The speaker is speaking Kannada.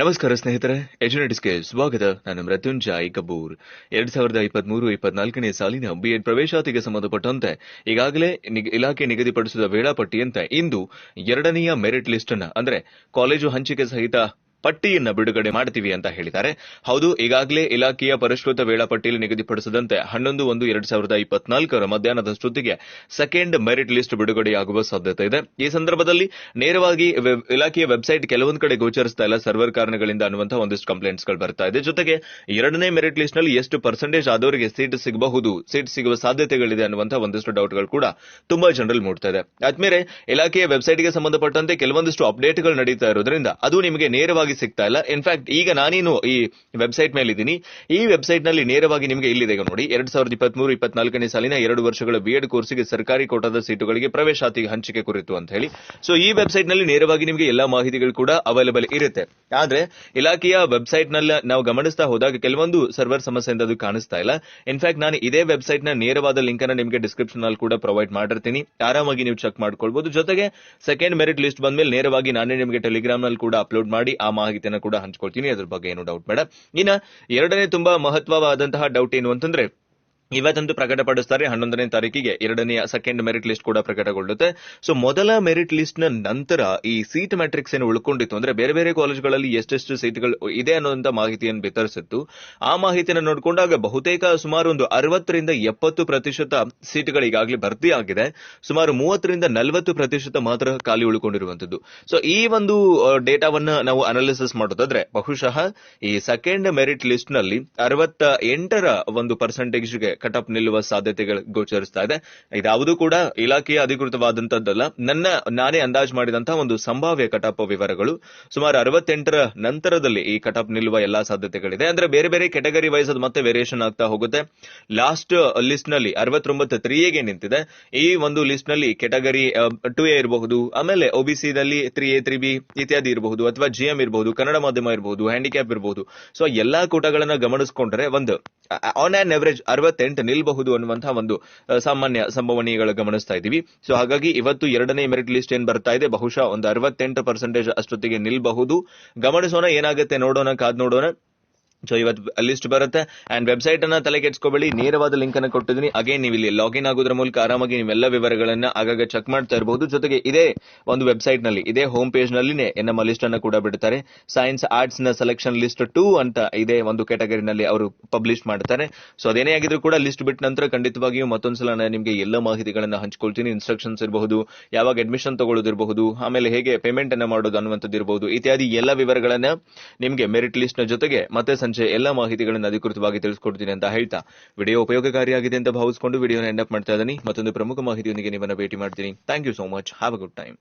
ನಮಸ್ಕಾರ ಸ್ನೇಹಿತರೆ ಎಜುನೆಟಿಸ್ಗೆ ಸ್ವಾಗತ. ನಾನು ಮೃತ್ಯುಂಜಯ್ ಕಪೂರ್. ಎರಡ್ ಸಾವಿರದ ಇಪ್ಪತ್ಮೂರು, ಇಪ್ಪತ್ನಾಲ್ಕನೇ ಸಾಲಿನ ಬಿಎಡ್ ಪ್ರವೇಶಾತಿಗೆ ಸಂಬಂಧಪಟ್ಟಂತೆ ಈಗಾಗಲೇ ಇಲಾಖೆ ನಿಗದಿಪಡಿಸಿದ ವೇಳಾಪಟ್ಟಿಯಂತೆ ಇಂದು ಎರಡನೆಯ ಮೆರಿಟ್ ಲಿಸ್ಟ್ ಅನ್ನು ಅಂದ್ರೆ ಕಾಲೇಜು ಹಂಚಿಕೆ ಸಹಿತ ಪಟ್ಟಿಯನ್ನ ಬಿಡುಗಡೆ ಮಾಡ್ತೀವಿ ಅಂತ ಹೇಳಿದ್ದಾರೆ. ಹೌದು, ಈಗಾಗಲೇ ಇಲಾಖೆಯ ಪರಿಷ್ಕೃತ ವೇಳಾಪಟ್ಟಿಯಲ್ಲಿ ನಿಗದಿಪಡಿಸಿದಂತೆ ಹನ್ನೊಂದು ಒಂದು ಎರಡ್ ಸಾವಿರದ ಇಪ್ಪತ್ನಾಲ್ಕರ ಮಧ್ಯಾಹ್ನದಷ್ಟೊತ್ತಿಗೆ ಸೆಕೆಂಡ್ ಮೆರಿಟ್ ಲಿಸ್ಟ್ ಬಿಡುಗಡೆಯಾಗುವ ಸಾಧ್ಯತೆ ಇದೆ. ಈ ಸಂದರ್ಭದಲ್ಲಿ ನೇರವಾಗಿ ಇಲಾಖೆಯ ವೆಬ್ಸೈಟ್ ಕೆಲವೊಂದು ಕಡೆ ಗೋಚರಿಸ್ತಾ ಇಲ್ಲ. ಸರ್ವರ್ ಕಾರಣಗಳಿಂದ ಅನ್ನುವಂತಹ ಒಂದಿಷ್ಟು ಕಂಪ್ಲೇಂಟ್ಸ್ಗಳು ಬರ್ತಾ ಇದೆ. ಜೊತೆಗೆ ಎರಡನೇ ಮೆರಿಟ್ ಲಿಸ್ಟ್ನಲ್ಲಿ ಎಷ್ಟು ಪರ್ಸೆಂಟೇಜ್ ಆದವರಿಗೆ ಸೀಟ್ ಸಿಗಬಹುದು ಸೀಟ್ ಸಿಗುವ ಸಾಧ್ಯತೆಗಳಿದೆ ಅನ್ನುವಂತಹ ಒಂದಿಷ್ಟು ಡೌಟ್ಗಳು ಕೂಡ ತುಂಬಾ ಜನರಲ್ಲಿ ಮೂಡ್ತಾ ಇದೆ. ಆದ್ಮೇಲೆ ಇಲಾಖೆಯ ವೆಬ್ಸೈಟ್ಗೆ ಸಂಬಂಧಪಟ್ಟಂತೆ ಕೆಲವೊಂದಿಷ್ಟು ಅಪ್ಡೇಟ್ಗಳು ನಡೀತಾ ಇರೋದ್ರಿಂದ ಅದು ನಿಮಗೆ ನೇರವಾಗಿ ಸಿಗ್ತಾ ಇಲ್ಲ. ಇನ್ಫ್ಯಾಕ್ಟ್ ಈಗ ನಾನೇನು ಈ ವೆಬ್ಸೈಟ್ ಮೇಲೆ ಇದ್ದೀನಿ ಈ ವೆಬ್ಸೈಟ್ನಲ್ಲಿ ನೇರವಾಗಿ ನಿಮಗೆ ಇಲ್ಲಿದೆ ನೋಡಿ. ಎರಡ್ ಸಾವಿರದ ಇಪ್ಪತ್ಮೂರು, ಇಪ್ಪತ್ನಾಲ್ಕನೇ ಸಾಲಿನ ಎರಡು ವರ್ಷಗಳ ಬಿಎಡ್ ಕೋರ್ಸ್ಗೆ ಸರ್ಕಾರಿ ಕೋಟಾದ ಸೀಟುಗಳಿಗೆ ಪ್ರವೇಶಾತಿ ಹಂಚಿಕೆ ಕುರಿತು ಅಂತ ಹೇಳಿ. ಸೊ ಈ ವೆಬ್ಸೈಟ್ನಲ್ಲಿ ನೇರವಾಗಿ ನಿಮಗೆ ಎಲ್ಲಾ ಮಾಹಿತಿಗಳು ಕೂಡ ಅವೈಲೇಬಲ್ ಇರುತ್ತೆ. ಆದ್ರೆ, ಇಲಾಖೆಯ ವೆಬ್ಸೈಟ್ನಲ್ಲಿ ನಾವು ಗಮನಿಸ್ತಾ ಹೋದಾಗ ಕೆಲವೊಂದು ಸರ್ವರ್ ಸಮಸ್ಯೆಯಿಂದ ಅದು ಕಾಣಿಸ್ತಾ ಇಲ್ಲ. ಇನ್ಫ್ಯಾಕ್ಟ್ ನಾನು ಇದೇ ವೆಬ್ಸೈಟ್ನ ನೇರವಾದ ಲಿಂಕ್ ಅನ್ನ ನಿಮಗೆ ಡಿಸ್ಕ್ರಿಪ್ಷನ್ನಲ್ಲಿ ಕೂಡ ಪ್ರೊವೈಡ್ ಮಾಡಿರ್ತೀನಿ. ಆರಾಮಾಗಿ ನೀವು ಚೆಕ್ ಮಾಡ್ಕೊಳ್ಬಹುದು ಜೊತೆಗೆ ಸೆಕೆಂಡ್ ಮೆರಿಟ್ ಲಿಸ್ಟ್ ಬಂದ್ಮೇಲೆ ನೇರವಾಗಿ ನಾನೇ ನಿಮಗೆ ಟೆಲಿಗ್ರಾಮ್ನಲ್ಲಿ ಕೂಡ ಅಪ್ಲೋಡ್ ಮಾಡಿ ಆ ಮಾಹಿತಿಯನ್ನು ಕೂಡ ಹಂಚ್ಕೊಳ್ತೀನಿ. ಅದ್ರ ಬಗ್ಗೆ ಏನು ಡೌಟ್ ಬೇಡ. ಇನ್ನ ಎರಡನೇ ತುಂಬಾ ಮಹತ್ವವಾದಂತಹ ಡೌಟ್ ಏನು ಅಂತಂದ್ರೆ ಇವತ್ತಂತೂ ಪ್ರಕಟಪಡಿಸ್ತಾರೆ ಹನ್ನೊಂದನೇ ತಾರೀಕಿಗೆ ಎರಡನೆಯ ಸೆಕೆಂಡ್ ಮೆರಿಟ್ ಲಿಸ್ಟ್ ಕೂಡ ಪ್ರಕಟಗೊಳ್ಳುತ್ತೆ. ಸೊ ಮೊದಲ ಮೆರಿಟ್ ಲಿಸ್ಟ್ ನಂತರ ಈ ಸೀಟ್ ಮ್ಯಾಟ್ರಿಕ್ಸ್ ಏನು ಉಳ್ಕೊಂಡಿತ್ತು ಅಂದ್ರೆ ಬೇರೆ ಬೇರೆ ಕಾಲೇಜ್ಗಳಲ್ಲಿ ಎಷ್ಟೆಷ್ಟು ಸೀಟ್ಗಳು ಇದೆ ಅನ್ನೋದಂತ ಮಾಹಿತಿಯನ್ನು ಬಿತ್ತರಿಸಿತ್ತು. ಆ ಮಾಹಿತಿಯನ್ನು ನೋಡಿಕೊಂಡಾಗ ಬಹುತೇಕ ಸುಮಾರು ಒಂದು ಅರವತ್ತರಿಂದ ಎಪ್ಪತ್ತು ಪ್ರತಿಶತ ಸೀಟ್ಗಳು ಈಗಾಗಲೇ ಭರ್ತಿ ಆಗಿದೆ. ಸುಮಾರು ಮೂವತ್ತರಿಂದ ನಲವತ್ತು ಪ್ರತಿಶತ ಮಾತ್ರ ಖಾಲಿ ಉಳ್ಕೊಂಡಿರುವಂತದ್ದು ಸೊ ಈ ಒಂದು ಡೇಟಾವನ್ನ ನಾವು ಅನಾಲಿಸಿಸ್ ಮಾಡೋದಾದ್ರೆ ಬಹುಶಃ ಈ ಸೆಕೆಂಡ್ ಮೆರಿಟ್ ಲಿಸ್ಟ್ನಲ್ಲಿ ಅರವತ್ತ ಎಂಟರ ಒಂದು ಪರ್ಸೆಂಟೇಜ್ಗೆ ಕಟ್ ಆಫ್ ನಿಲ್ಲುವ ಸಾಧ್ಯತೆಗಳು ಗೋಚರಿಸ್ತಾ ಇದೆ. ಇದಾವುದು ಕೂಡ ಇಲಾಖೆಯ ಅಧಿಕೃತವಾದಂತದ್ದಲ್ಲ. ನನ್ನ, ನಾನೇ ಅಂದಾಜು ಮಾಡಿದಂತಹ ಒಂದು ಸಂಭಾವ್ಯ ಕಟಾಪ ವಿವರಗಳು. ಸುಮಾರು ಅರವತ್ತೆಂಟರ ನಂತರದಲ್ಲಿ ಈ ಕಟಪ್ ನಿಲ್ಲುವ ಎಲ್ಲಾ ಸಾಧ್ಯತೆಗಳಿದೆ. ಅಂದ್ರೆ ಬೇರೆ ಬೇರೆ ಕೆಟಗರಿ ವೈಸ್ ಮತ್ತೆ ವೇರಿಯೇಷನ್ ಆಗ್ತಾ ಹೋಗುತ್ತೆ. ಲಾಸ್ಟ್ ಲಿಸ್ಟ್ನಲ್ಲಿ ಅರವತ್ತೊಂಬತ್ತು ತ್ರೀ ಎಗೆ ನಿಂತಿದೆ. ಈ ಒಂದು ಲಿಸ್ಟ್ನಲ್ಲಿ ಕೆಟಗರಿ ಟು ಎ ಇರಬಹುದು, ಆಮೇಲೆ ಒಬಿಸಿ ನಲ್ಲಿ ತ್ರೀ ಎ, ತ್ರೀ ಬಿ ಇತ್ಯಾದಿ ಇರಬಹುದು, ಅಥವಾ ಜಿಎಂ ಇರಬಹುದು, ಕನ್ನಡ ಮಾಧ್ಯಮ ಇರಬಹುದು, ಹ್ಯಾಂಡಿಕ್ಯಾಪ್ ಇರಬಹುದು. ಸೊ, ಎಲ್ಲಾ ಕೂಟಗಳನ್ನ ಗಮನಿಸಿಕೊಂಡ್ರೆ ಒಂದು ಆನ್ ಆನ್ ಅವರೇಜ್ ಅರವತ್ತೆಂಟು ನಿಲ್ಬಹುದು ಅನ್ನುವಂತಹ ಒಂದು ಸಾಮಾನ್ಯ ಸಂಭವನೀಯಗಳ ಗಮನಿಸ್ತಾ ಇದ್ದೀವಿ. ಸೊ ಹಾಗಾಗಿ ಇವತ್ತು ಎರಡನೇ ಮೆರಿಟ್ ಲಿಸ್ಟ್ ಏನ್ ಬರ್ತಾ ಇದೆ? ಬಹುಶಃ ಒಂದು ಅರವತ್ತೆಂಟು ಪರ್ಸೆಂಟೇಜ್ ಅಷ್ಟೊತ್ತಿಗೆ ನಿಲ್ಬಹುದು. ಗಮನಿಸೋಣ, ಏನಾಗುತ್ತೆ ನೋಡೋಣ, ಕಾದ್ ನೋಡೋಣ. ಸೊ ಇವತ್ತು ಲಿಸ್ಟ್ ಬರುತ್ತೆ. ಅಂಡ್ ವೆಬ್ಸೈಟ್ ಅನ್ನ ತಲೆ ಕೆಡ್ಸ್ಕೊಬೇಡಿ. ನೇರವಾದ ಲಿಂಕ್ ಅನ್ನ ಕೊಟ್ಟಿದ್ದೀನಿ. ಅಗೇನ್ ನೀವು ಇಲ್ಲಿ ಲಾಗಿನ್ ಆಗೋದ್ರ ಮೂಲಕ ಆರಾಮಾಗಿ ನೀವೆಲ್ಲ ವಿವರಗಳನ್ನ ಆಗಾಗ ಚೆಕ್ ಮಾಡ್ತಾ ಇರಬಹುದು ಜೊತೆಗೆ ಇದೇ ಒಂದು ವೆಬ್ಸೈಟ್ನಲ್ಲಿ, ಇದೇ ಹೋಮ್ ಪೇಜ್ ನಲ್ಲಿನೇ ನಮ್ಮ ಲಿಸ್ಟ್ ಅನ್ನ ಕೂಡ ಬಿಡ್ತಾರೆ. ಸೈನ್ಸ್ ಆರ್ಟ್ಸ್ನ ಸೆಲೆಕ್ಷನ್ ಲಿಸ್ಟ್ ಟೂ ಅಂತ ಇದೇ ಒಂದು ಕ್ಯಾಟಗರಿನಲ್ಲಿ ಅವರು ಪಬ್ಲಿಷ್ ಮಾಡ್ತಾರೆ. ಸೊ ಅದೇನೇ ಆಗಿದ್ರು ಕೂಡ ಲಿಸ್ಟ್ ಬಿಟ್ಟ ನಂತರ ಖಂಡಿತವಾಗಿಯೂ ಮತ್ತೊಂದ್ಸಲ ನಿಮಗೆ ಎಲ್ಲ ಮಾಹಿತಿಗಳನ್ನ ಹಂಚ್ಕೊಳ್ತೀನಿ. ಇನ್ಸ್ಟ್ರಕ್ಷನ್ಸ್ ಇರಬಹುದು, ಯಾವಾಗ ಅಡ್ಮಿಷನ್ ತಗೊಳ್ಳೋದಿರಬಹುದು, ಆಮೇಲೆ ಹೇಗೆ ಪೇಮೆಂಟ್ ಅನ್ನ ಮಾಡೋದು ಅನ್ನುವಂಥದ್ದು ಇರಬಹುದು ಇತ್ಯಾದಿ ಎಲ್ಲ ವಿವರಗಳನ್ನ ನಿಮಗೆ ಮೆರಿಟ್ ಲಿಸ್ಟ್ನ ಜೊತೆಗೆ ಮತ್ತೆ ಸಂಜೆ ಎಲ್ಲ ಮಾಹಿತಿಗಳನ್ನು ಅಧಿಕೃತವಾಗಿ ತಿಳಿಸ್ಕೊಡ್ತೀನಿ ಅಂತ ಹೇಳ್ತಾ ವಿಡಿಯೋ ಉಪಯೋಗಕಾರಿಯಾಗಿದೆ ಅಂತ ಭಾವಿಸಿಕೊಂಡು ವಿಡಿಯೋನ ಅಪ್ ಮಾಡ್ತಾ ಇದ್ದೀನಿ. ಮತ್ತೊಂದು ಪ್ರಮುಖ ಮಾಹಿತಿಯೊಂದಿಗೆ ನಿಮ್ಮನ್ನ ಭೇಟಿ ಮಾಡ್ತೀನಿ. Thank you so much have a good time